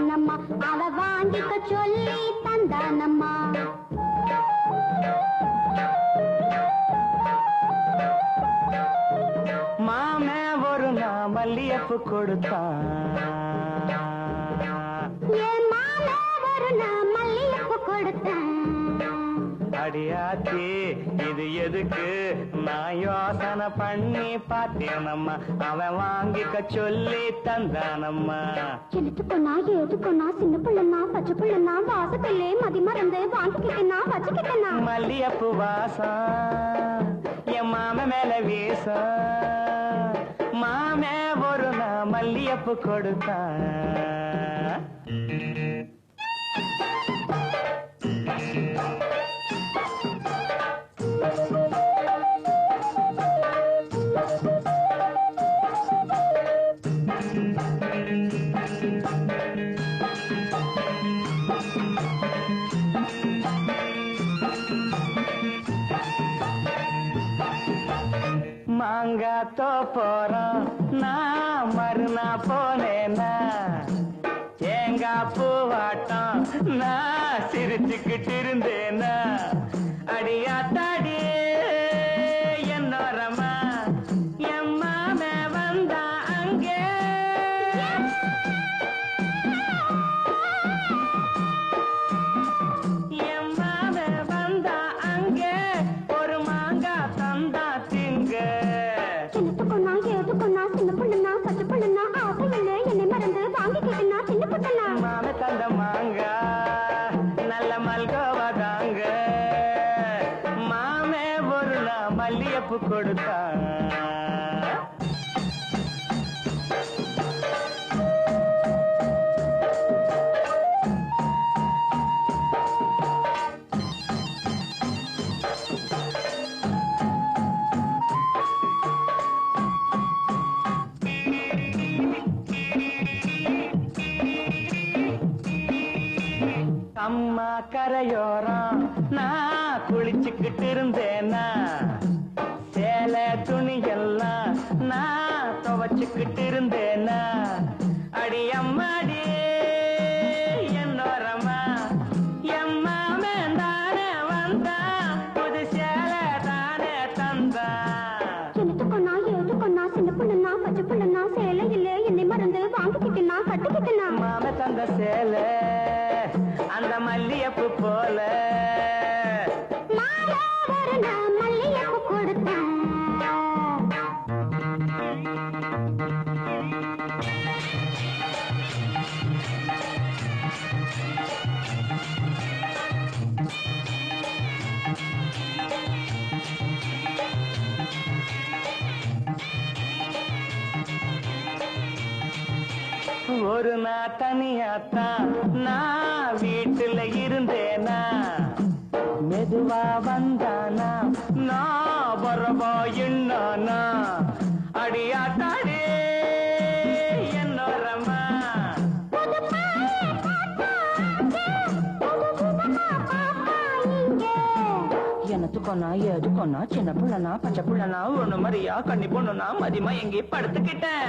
பார்த்தேனம்மா அவ வாங்கிக்க சொல்லி தந்தானம்மா. மாமே ஒரு நான் மல்லியப்பு கொடுத்தான் ஏன் மாலை ஒரு நான் மல்லிகைப்பூ கொடுத்தேன் அடியாச்சி இது எதுக்கு? நான் யோசனை பண்ணி பார்த்தேனம்மா. அவன் வாங்கிக்க சொல்லி தந்தானம்மா. எழுத்து பொண்ணா ஏது பொண்ணா சின்ன பிள்ளைனா பச்சை பிள்ளைனா வாசத்திலே மதி மறந்து வாங்கிக்கிட்டேனா வச்சுக்கிட்டேனா மல்லியப்பு வாசம் என் மாம மேல வீசம் மாமே ஒரு நான் மல்லியப்பு கொடுத்தான். மாங்காய் போறோம் நான் மறுநா போனேனா? எங்க பூவாட்டம் நான் சிரிச்சுக்கிட்டு இருந்தேனா? அடியாத்தாடி மல்லியப்பு கொடுத்தா அம்மா கரையோரம் நான் குளிச்சுக்கிட்டு இருந்தேன். கட்டிக்கிட்டேனா தந்த சேல அந்த மல்லியப்பு போல. மாலை ஒரு நான் ஒரு நாள் தனியாத்தான் நான் வீட்டுல இருந்தேனா? மெதுவா வந்தானா? நான் வரவா என்னானா? அடியாத்தாடே என்னோரமா எனத்துக்கொன்னா எதுக்கொன்னா சின்ன புள்ளனா பச்சை புள்ளனா ஒண்ணு மாதிரியா கண்ணி பொண்ணுனா மதியமா எங்கே படுத்துக்கிட்டேன்.